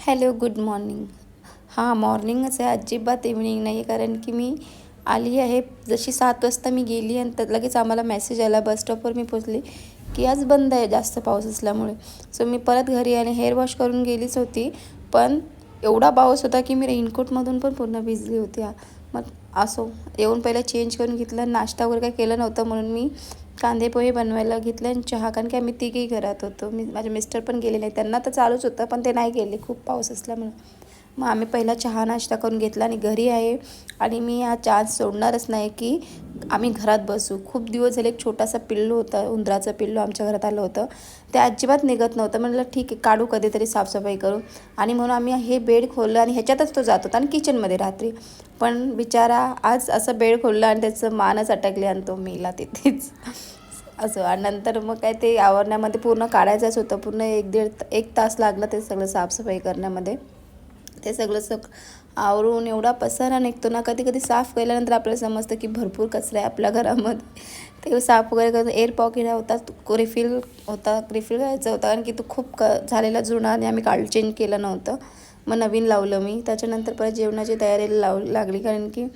Hello good morning. हां मॉर्निंगच आहे अजिबात इव्हनिंग नाही आहे कारण की मी आली आहे जशी सात वाजता मी गेली आणि त्यात लगेच आम्हाला मेसेज आला बस स्टॉपवर मी पोचली की आज बंद आहे जास्त पाऊस असल्यामुळे. सो मी परत घरी आणि हेअर वॉश करून गेलीच होती पण एवढा पाऊस होता की मी रेनकोटमधून पण पूर्ण भिजली होती मग असो येऊन पहिला चेंज करून घेतलं नाश्ता वगैरे काही केलं नव्हतं म्हणून मी कांदे पोहे बनवायला घेतले आणि चहा कारण की आम्ही तिघेही घरात होतो. मी माझे मिस्टर पण गेले नाही त्यांना तर चालूच होतं पण ते नाही गेले. खूप पाऊस असल्यामुळे. मग आम्ही पहिला चहा नाश्ता करून घेतला आणि घरी आहे. आणि मी हा चान्स सोडणारच नाही की आम्ही घरात बसू. खूप दिवस झाले एक छोटासा पिल्लू होता उंदराचं पिल्लू आमच्या घरात आलं होतं. ते अजिबात निघत नव्हतं. म्हटलं ठीक आहे काढू कधीतरी साफसफाई करू आणि म्हणून आम्ही हे बेड खोललं आणि ह्याच्यातच तो जात होता आणि किचनमध्ये रात्री. पण बिचारा आज असं बेड खोललं आणि त्याचं मानच अटकले आणि तो मेला तिथेच. असं. आणि नंतर मग काय ते आवरण्यामध्ये पूर्ण काढायचंच होतं. पूर्ण एक दीड एक तास लागला ते सगळं साफसफाई करण्यामध्ये. ते सगळं सग आवरून एवढा पसारा निघतो ना कधी कधी साफ केल्यानंतर आपल्याला समजतं की भरपूर कचरा आहे आपल्या घरामध्ये. ते साफ वगैरे करून एअर पॉकेट होता रिफिल होता रिफिल करायचा होता कारण की तो खूप क झालेला जुना आणि आम्ही काल चेंज केलं नव्हतं. मग नवीन लावलं मी. त्याच्यानंतर परत जेवणाची तयारी लाव लागली कारण की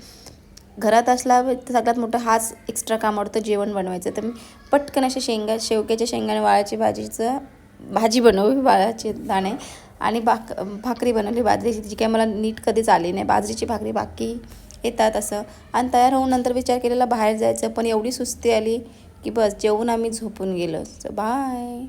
घरात असला सगळ्यात मोठं हाच एक्स्ट्रा काम आवडतं जेवण बनवायचं. तर मी पटकन अशा शेंगा शेवक्याच्या शेंगाने वाळाची भाजीचं भाजी बनवू वाळाचे दाणे. आणि भाक भाकरी बनवली बाजरीची. जी काय मला नीट कधीच आली नाही. बाजरीची भाकरी बाकी येतात असं. आणि तयार होऊन नंतर विचार केलेला बाहेर जायचं पण एवढी सुस्ती आली की बस जेवून आम्ही झोपून गेलो. बाय